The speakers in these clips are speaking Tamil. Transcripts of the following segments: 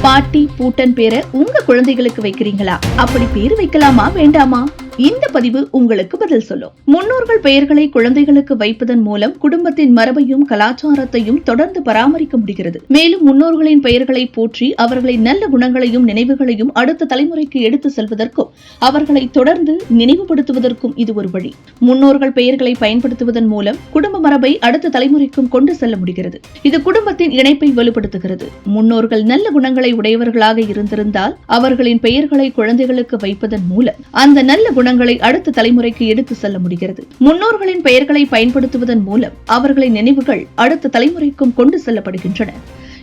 பாட்டி பூட்டன் பேரை உங்க குழந்தைகளுக்கு வைக்கிறீங்களா? அப்படி பேர் வைக்கலாமா? வேண்டாமா? இந்த பதிவு உங்களுக்கு பதில் சொல்லும். முன்னோர்கள் பெயர்களை குழந்தைகளுக்கு வைப்பதன் மூலம் குடும்பத்தின் மரபையும் கலாச்சாரத்தையும் தொடர்ந்து பராமரிக்க முடிகிறது. மேலும் முன்னோர்களின் பெயர்களை போற்றி அவர்களை நல்ல குணங்களையும் நினைவுகளையும் அடுத்த தலைமுறைக்கு எடுத்து செல்வதற்கும் அவர்களை தொடர்ந்து நினைவுபடுத்துவதற்கும் இது ஒரு வழி. முன்னோர்கள் பெயர்களை பயன்படுத்துவதன் மூலம் குடும்ப மரபை அடுத்த தலைமுறைக்கும் கொண்டு செல்ல முடிகிறது. இது குடும்பத்தின் இணைப்பை வலுப்படுத்துகிறது. முன்னோர்கள் நல்ல குணங்களை உடையவர்களாக இருந்திருந்தால் அவர்களின் பெயர்களை குழந்தைகளுக்கு வைப்பதன் மூலம் அந்த நல்ல குண குணங்களை அடுத்த தலைமுறைக்கு எடுத்து செல்ல முடிகிறது. முன்னோர்களின் பெயர்களை பயன்படுத்துவதன் மூலம் அவர்களின் நினைவுகள் அடுத்த தலைமுறைக்கும் கொண்டு செல்லப்படுகின்றன.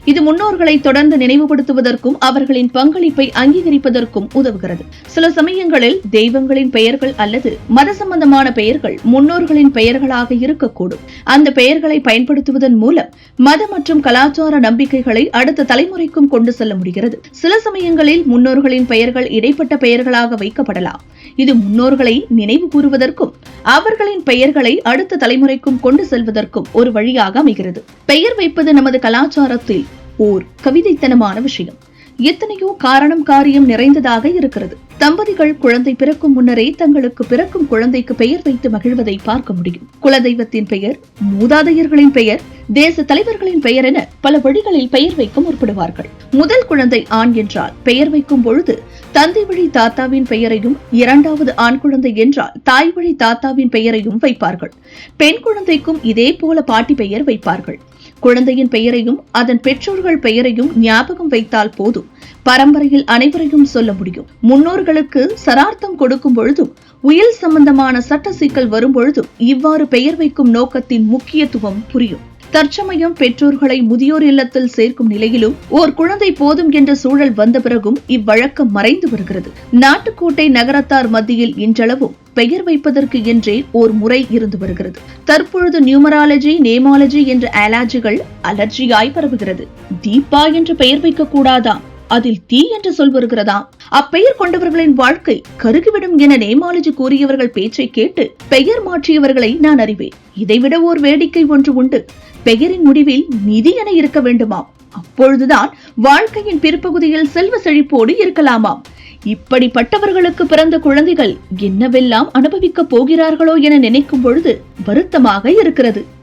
இது முன்னோர்களை தொடர்ந்து நினைவுபடுத்துவதற்கும் அவர்களின் பங்களிப்பை அங்கீகரிப்பதற்கும் உதவுகிறது. சில சமயங்களில் தெய்வங்களின் பெயர்கள் அல்லது மத சம்பந்தமான பெயர்கள் முன்னோர்களின் பெயர்களாக இருக்கக்கூடும். அந்த பெயர்களை பயன்படுத்துவதன் மூலம் மத மற்றும் கலாச்சார நம்பிக்கைகளை அடுத்த தலைமுறைக்கும் கொண்டு செல்ல முடிகிறது. சில சமயங்களில் முன்னோர்களின் பெயர்கள் இடைப்பட்ட பெயர்களாக வைக்கப்படலாம். இது முன்னோர்களை நினைவு கூறுவதற்கும் அவர்களின் பெயர்களை அடுத்த தலைமுறைக்கும் கொண்டு செல்வதற்கும் ஒரு வழியாக அமைகிறது. பெயர் வைப்பது நமது கலாச்சாரத்தில் ஓர் கவிதைத்தனமான விஷயம். எத்தனையோ காரணம் காரியம் நிறைந்ததாக இருக்கிறது. தம்பதிகள் குழந்தை பிறக்கும் முன்னரே தங்களுக்கு பிறக்கும் குழந்தைக்கு பெயர் வைத்து மகிழ்வதை பார்க்க முடியும். குலதெய்வத்தின் பெயர் மூதாதையர்களின் பெயர் தேச தலைவர்களின் பெயர் என பல வழிகளில் பெயர் வைக்க முற்படுவார்கள். முதல் குழந்தை ஆண் என்றால் பெயர் வைக்கும் பொழுது தந்தை வழி தாத்தாவின் பெயரையும் இரண்டாவது ஆண் குழந்தை என்றால் தாய் வழி தாத்தாவின் பெயரையும் வைப்பார்கள். பெண் குழந்தைக்கும் இதே போல பாட்டி பெயர் வைப்பார்கள். குழந்தையின் பெயரையும் அதன் பெற்றோர்கள் பெயரையும் ஞாபகம் வைத்தால் போதும். பரம்பரையில் அனைவரையும் சொல்ல முடியும். முன்னோர்களுக்கு சரார்த்தம் கொடுக்கும் பொழுதும் உயில் சம்பந்தமான சட்ட சிக்கல் வரும் பொழுதும் இவ்வாறு பெயர் வைக்கும் நோக்கத்தின் முக்கியத்துவம் புரியும். தற்சமயம் பெற்றோர்களை முதியோர் இல்லத்தில் சேர்க்கும் நிலையிலும் ஓர் குழந்தை போதும் என்ற சூழல் வந்த பிறகும் இவ்வழக்கம் மறைந்து வருகிறது. நாட்டுக்கோட்டை நகரத்தார் மத்தியில் இன்றளவும் பெயர் வைப்பதற்கு என்றே ஓர் முறை இருந்து வருகிறது. தற்பொழுது நியூமராலஜி நேமாலஜி என்ற அலர்ஜிகள் அலர்ஜியாய் பரவுகிறது. தீபா என்று பெயர் வைக்க கூடாதாம் அதில் தீ என்று சொல் வருகிறதாம் அப்பெயர் கொண்டவர்களின் வாழ்க்கை கருகிவிடும் என நேமாலஜி கூறியவர்கள் பேச்சை கேட்டு பெயர் மாற்றியவர்களை நான் அறிவேன். இதைவிட ஓர் வேடிக்கை ஒன்று உண்டு. பெயரின் முடிவில் நிதி என இருக்க வேண்டுமாம். அப்பொழுதுதான் வாழ்க்கையின் பிற்பகுதியில் செல்வ செழிப்போடு இருக்கலாமாம். இப்படிப்பட்டவர்களுக்கு பிறந்த குழந்தைகள் என்னவெல்லாம் அனுபவிக்கப் போகிறார்களோ என நினைக்கும் பொழுது வருத்தமாக இருக்கிறது.